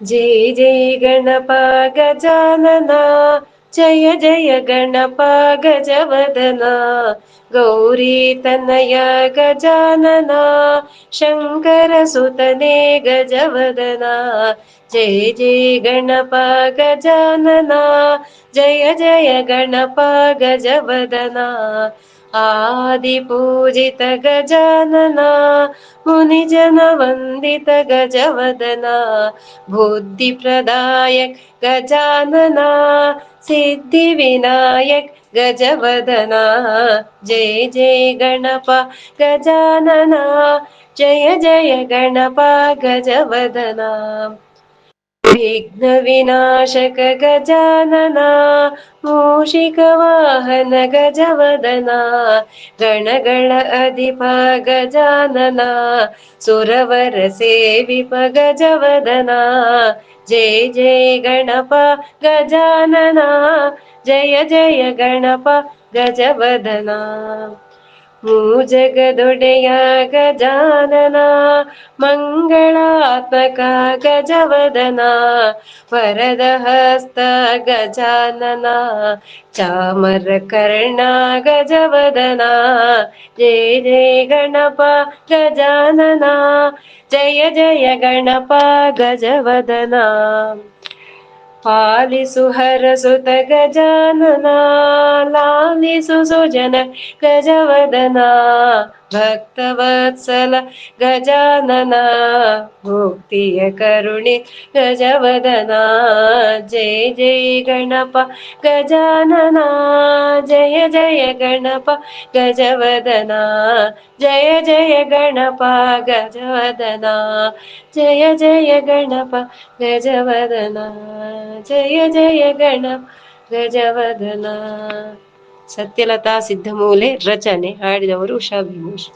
जय जय गणप गजानन जय जय गणप गजवदन गौरी तनय गजानन शङ्कर सुतने गजवदना जय जय गणप गजानन जय जय गणप गजवदना आदिपूजित गजानना मुनिजन वन्दित गजवदना, बुद्धिप्रदायक गजानना, सिद्धिविनायक गजवदना। जय जय गणप गजानना, जय जय गणप गजवदना। विघ्नविनाशक गजानना मूषिकवाहन गजवदना गणगण अधिप गजानना सुरवर सेविप गजवदना जय जय गणप गजानना जय जय गणप गजवदना ಮೂಜಗದೊಡೆಯ ಗಜಾನನ ಮಂಗಳಾತ್ಮಕ ಗಜವದನ ವರದ ಹಸ್ತ ಗಜಾನನ ಚಾಮರ ಕರ್ಣ ಗಜವದನ ಜಯ ಜಯ ಗಣಪ ಗಜಾನನ ಜಯ ಜಯ ಗಣಪ ಗಜವದನ ಪಾಲಿಸು ಹರಸುತ ಗಜಾನನ लालिसुसुजन गजवदना, भक्तवत्सल, गजानना, भोक्तिय करुणे, गजवदना। जय जय गणप, गजानना। जय जय गणप, गजवदना। जय जय गणप, गजवदना। जय जय गणप, गजवदना। जय जय गणप ಗಜವದನ ಸತ್ಯಲತಾ ಸಿದ್ಧಮೂಲೆ ರಚನೆ ಹಾಡಿದವರು ಉಷಾ ಭೀಮೇಶ್